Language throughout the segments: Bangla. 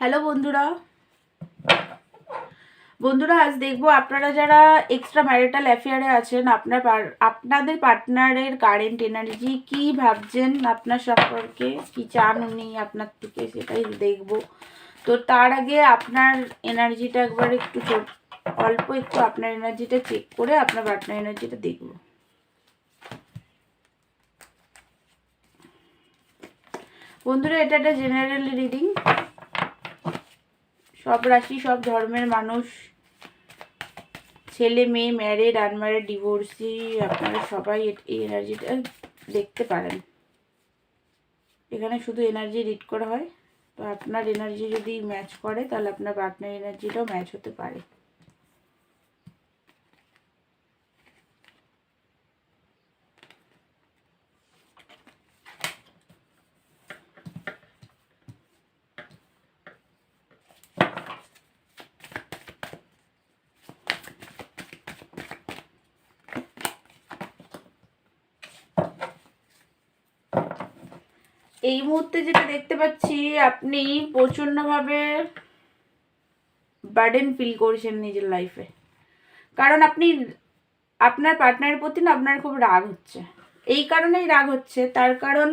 হ্যালো বন্ধুরা। বন্ধুরা, আজ দেখব আপনারা যারা এক্সট্রা ম্যারিটাল অ্যাফেয়ারে আছেন, আপনার আপনাদের পার্টনারের কারেন্ট এনার্জি কি ভাবছেন আপনার সম্পর্কে? কি চান উনি আপনার থেকে? সেটাই দেখব। তো তার আগে আপনার এনার্জিটা একবার একটু অল্প একটু আপনার এনার্জিটা চেক করে আপনার পার্টনার এনার্জিটা দেখব। বন্ধুরা, এটা একটা জেনারেল রিডিং সব রাশি, সব ধর্মের মানুষ, ছেলে, মেয়ে ম্যারেড আনম্যারেড ডিভোর্সি আপনারা সবাই এই এনার্জিটা দেখতে পারেন। এখানে শুধু এনার্জি রিড করা হয়। তো আপনার এনার্জি যদি ম্যাচ করে, তাহলে আপনার পার্টনার এনার্জিটাও ম্যাচ হতে পারে। এই মুহূর্তে যেটা দেখতে পাচ্ছি, আপনি প্রচণ্ডভাবে বার্ডেন ফিল করছেন নিজের লাইফে কারণ আপনি, আপনার পার্টনারের প্রতি না আপনার খুব রাগ হচ্ছে। এই কারণেই রাগ হচ্ছে, তার কারণ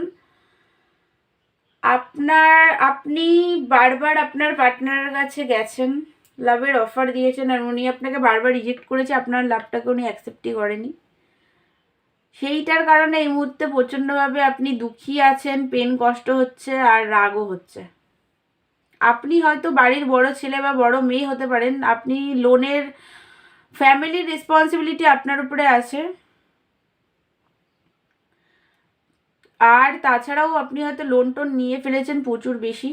আপনার, আপনি বারবার আপনার পার্টনারের কাছে গেছেন লাভের অফার দিয়েছেন, আর উনি আপনাকে বারবার রিজেক্ট করেছে, আপনার লাভটাকে উনি অ্যাকসেপ্টই করেনি। সেইটার কারণে এই মুহূর্তে প্রচণ্ডভাবে আপনি দুঃখী আছেন, পেন কষ্ট হচ্ছে আর রাগও হচ্ছে। আপনি হয়তো বাড়ির বড় ছেলে বা বড় মেয়ে হতে পারেন, আপনি লোনের ফ্যামিলির রেসপন্সিবিলিটি আপনার উপরে আছে। আর তাছাড়াও আপনি হয়তো লোন টোন নিয়ে ফেলেছেন প্রচুর বেশি,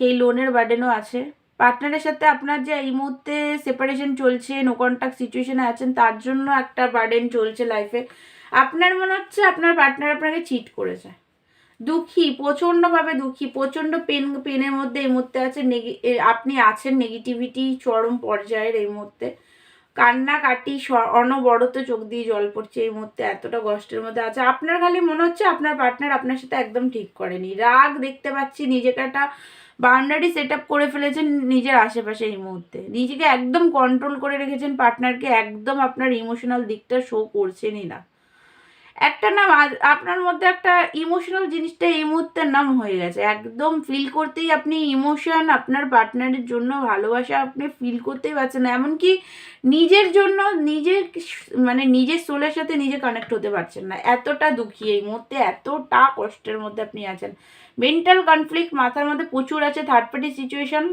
সেই লোনের বার্ডেনও আছে। পার্টনারের সাথে আপনার যে এই মুহূর্তে সেপারেশন চলছে নো কন্ট্যাক্ট সিচুয়েশনে আছেন, তার জন্য একটা বার্ডেন চলছে লাইফে আপনার মনে হচ্ছে আপনার পার্টনার আপনাকে চিট করেছে। দুঃখী, প্রচণ্ডভাবে দুঃখী, প্রচণ্ড পেন পেনের মধ্যে এই মুহূর্তে আছে আপনি আছেন নেগেটিভিটি চরম পর্যায়ের এই মুহূর্তে। কান্নাকাটি অনবরত চোখ দিয়ে জল পড়ছে এই মুহূর্তে, এতটা কষ্টের মধ্যে আছে। আপনার খালি মনে হচ্ছে আপনার পার্টনার আপনার সাথে একদম ঠিক করেনি। রাগ দেখতে পাচ্ছি, নিজেকে একটা বাউন্ডারি সেট আপ করে ফেলেছেন নিজের আশেপাশে এই মুহূর্তে। নিজেকে একদম কন্ট্রোল করে রেখেছেন পার্টনারকে একদম আপনার ইমোশনাল দিকটা শো করছেনই না। একটা নাম আপনার মধ্যে একটা ইমোশনাল জিনিসটা এই মুহূর্তের নাম হয়ে গেছে। একদম ফিল করতেই আপনি ইমোশন আপনার পার্টনারের জন্য ভালোবাসা আপনি ফিল করতেই পারছেন না। এমনকি নিজের জন্য, নিজের মানে নিজের সোলের সাথে নিজে কানেক্ট হতে পারছেন না। এতটা দুঃখী এই মুহূর্তে, এতটা কষ্টের মধ্যে আপনি আছেন। মেন্টাল কনফ্লিক্ট মাথার মধ্যে প্রচুর আছে থার্ড পার্টি সিচুয়েশন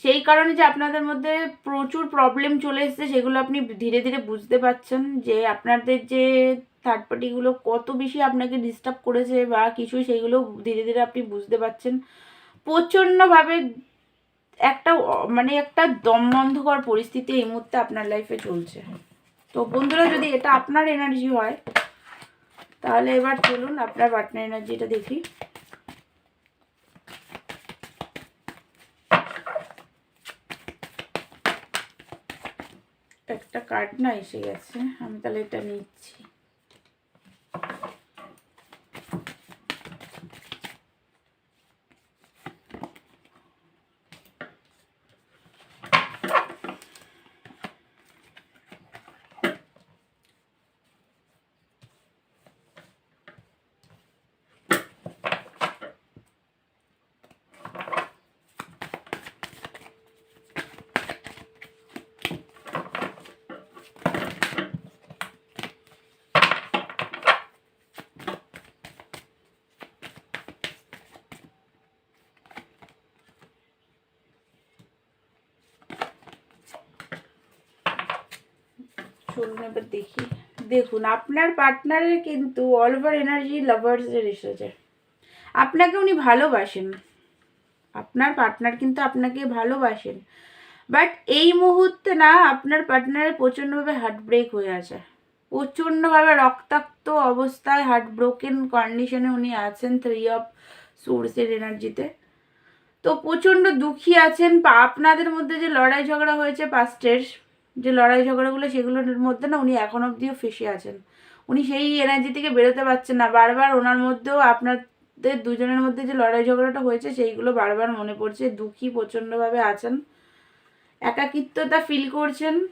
সেই কারণে যে আপনাদের মধ্যে প্রচুর প্রবলেম চলে এসেছে, সেগুলো আপনি ধীরে ধীরে বুঝতে পারছেন যে আপনাদের যে থার্ড পার্টিগুলো কত বেশি আপনাকে ডিস্টার্ব করেছে বা কিছু সেইগুলো ধীরে ধীরে আপনি বুঝতে পারছেন। প্রচণ্ডভাবে একটা মানে একটা দমবন্ধকর পরিস্থিতি এই মুহূর্তে আপনার লাইফে চলছে। তো বন্ধুরা, যদি এটা আপনার এনার্জি হয়, তাহলে এবার চলুন আপনার পার্টনার এনার্জিটা দেখি। একটা কার্ড না এসে গেছে। আমি তাহলে এটা নিচ্ছি। চলুন এবার দেখি। দেখুন, আপনার পার্টনারের কিন্তু অল ওভার এনার্জি লাভার্সের এসেছে আপনাকে উনি ভালোবাসেন। আপনার পার্টনার কিন্তু আপনাকে ভালোবাসেন। বাট এই মুহূর্তে না, আপনার পার্টনারের প্রচণ্ডভাবে হার্ট ব্রেক হয়ে আছে। প্রচণ্ডভাবে রক্তাক্ত অবস্থায় হার্ট ব্রোকেন কন্ডিশনে উনি আছেন থ্রি অফ সোর্সের এনার্জিতে তো প্রচণ্ড দুঃখী আছেন। আপনাদের মধ্যে যে লড়াই ঝগড়া হয়েছে পাস্টের যে লড়াই ঝগড়াগুলো সেগুলোর মধ্যে না উনি এখন অবধিও ফেসে আছেন। উনি সেই এনার্জি থেকে বেরোতে পারছেন না। বারবার ওনার মধ্যেও আপনাদের দুজনের মধ্যে যে লড়াই ঝগড়াটা হয়েছে, সেইগুলো বারবার মনে পড়ছে। দুঃখী প্রচণ্ডভাবে আছেন। একাকিত্বতা ফিল করছেন।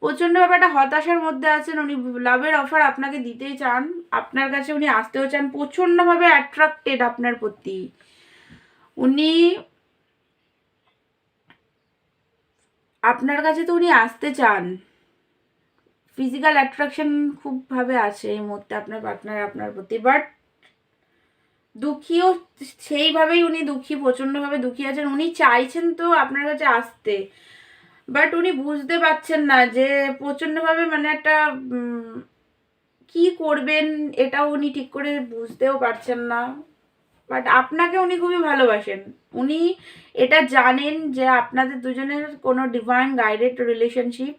প্রচণ্ডভাবে একটা হতাশার মধ্যে আছেন। উনি লাভের অফার আপনাকে দিতেই চান। আপনার কাছে উনি আসতেও চান। প্রচণ্ডভাবে অ্যাট্রাক্টেড আপনার প্রতি। উনি আপনার কাছে তো উনি আসতে চান। ফিজিক্যাল অ্যাট্রাকশন খুবভাবে আছে এই মুহূর্তে আপনার পার্টনার আপনার প্রতি বাট দুঃখীও সেইভাবেই উনি দুঃখী, প্রচণ্ডভাবে দুঃখী আছেন। উনি চাইছেন তো আপনার কাছে আসতে বাট উনি বুঝতে পারছেন না যে প্রচণ্ডভাবে মানে একটা কি করবেন এটাও উনি ঠিক করে বুঝতেও পারছেন না। বাট আপনাকে উনি খুবই ভালোবাসেন। উনি এটা জানেন যে আপনাদের দুজনের কোনো ডিভাইন গাইডেড রিলেশনশিপ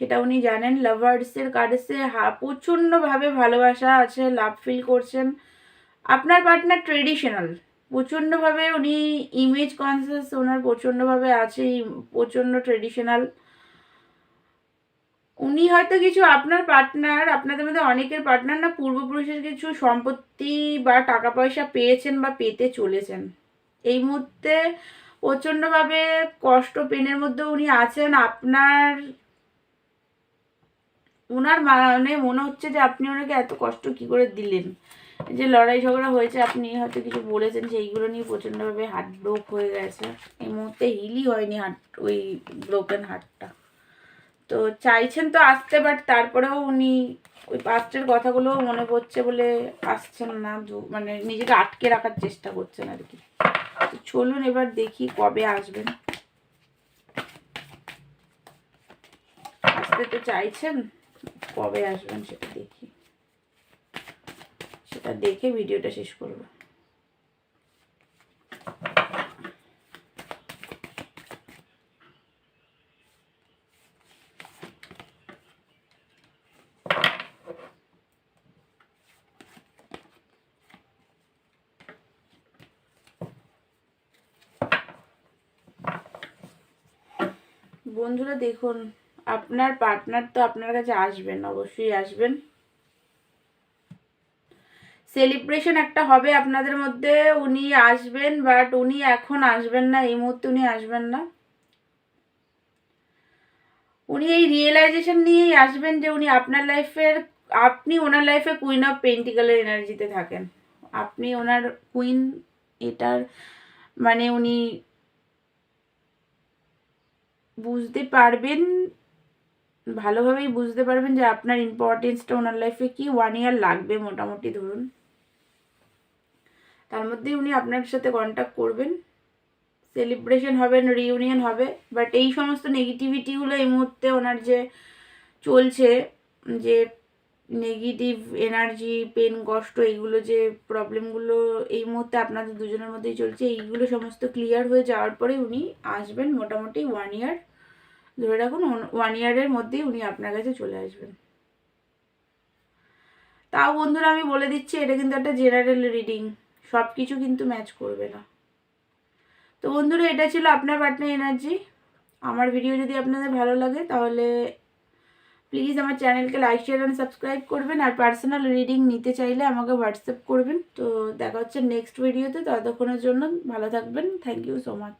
সেটা উনি জানেন। লাভার্সের কার্ডসে হা, প্রচণ্ডভাবে ভালোবাসা আছে লাভ ফিল করছেন। আপনার পার্টনার ট্রেডিশনাল প্রচণ্ডভাবে উনি ইমেজ কনসিয়াস ওনার প্রচণ্ডভাবে আছে, প্রচণ্ড ট্রেডিশনাল উনি হয়তো কিছু আপনার পার্টনার আপনাদের মধ্যে অনেকের পার্টনার না, পূর্বপুরুষের কিছু সম্পত্তি বা টাকা পয়সা পেয়েছেন বা পেতে চলেছেন। এই মুহূর্তে প্রচণ্ডভাবে কষ্ট পেনের মধ্যে উনি আছেন। আপনার ওনার মানে মনে হচ্ছে যে আপনি ওনাকে এত কষ্ট কি করে দিলেন? যে লড়াই ঝগড়া হয়েছে, আপনি হয়তো কিছু বলেছেন সেইগুলো নিয়ে প্রচণ্ডভাবে হার্ট ব্রোক হয়ে গেছে। এই মুহূর্তে হিলই হয়নি হার্ট ওই ব্রোকেন হার্টটা তো চাইছেন তো আসতে বাট তারপরেও উনি ওই পাস্টের কথাগুলো মনে পড়ছে বলে আসছেন না মানে নিজেকে আটকে রাখার চেষ্টা করছেন আর কি। তো চলুন এবার দেখি কবে আসবেন। আসতে তো চাইছেন, কবে আসবেন সেটা দেখি। সেটা দেখে ভিডিওটা শেষ করব। বন্ধুরা দেখুন, আপনার পার্টনার তো আপনার কাছে আসবেন, অবশ্যই আসবেন। সেলিব্রেশন একটা হবে আপনাদের মধ্যে, উনি আসবেন বাট উনি এখন আসবেন না, এই মুহূর্তে উনি আসবেন না। উনি এই রিয়েলাইজেশন নিয়েই আসবেন যে উনি আপনার লাইফের আপনি ওনার লাইফে কুইন অফ পেন্টিকালের এনার্জিতে থাকেন। আপনি ওনার কুইন এটার মানে উনি বুঝতে পারবেন, ভালোভাবেই বুঝতে পারবেন যে আপনার ইম্পর্টেন্সটা ওনার লাইফে কি ওয়ান ইয়ার লাগবে মোটামুটি ধরুন। তার মধ্যেই উনি আপনার সাথে কন্ট্যাক্ট করবেন। সেলিব্রেশন হবেন রিউনিয়ন হবে বাট এই সমস্ত নেগেটিভিটিগুলো এই মুহূর্তে ওনার যে চলছে, যে নেগেটিভ এনার্জি পেন কষ্ট, এইগুলো যে প্রবলেমগুলো এই মুহূর্তে আপনাদের দুজনের মধ্যেই চলছে, এইগুলো সমস্ত ক্লিয়ার হয়ে যাওয়ার পরে উনি আসবেন মোটামুটি ওয়ান ইয়ার ধরে রাখুন ওয়ান ইয়ারের মধ্যেই উনি আপনার কাছে চলে আসবেন। তাও বন্ধুরা আমি বলে দিচ্ছি, এটা কিন্তু একটা জেনারেল রিডিং সব কিছু কিন্তু ম্যাচ করবে না। তো বন্ধুরা, এটা ছিল আপনার পার্টনার এনার্জি আমার ভিডিও যদি আপনাদের ভালো লাগে, তাহলে প্লিজ আমার চ্যানেলকে লাইক শেয়ার অ্যান্ড সাবস্ক্রাইব করবেন। আর পার্সোনাল রিডিং নিতে চাইলে আমাকে হোয়াটসঅ্যাপ করবেন। তো দেখা হচ্ছে নেক্সট ভিডিওতে ততক্ষণের জন্য ভালো থাকবেন। Thank you so much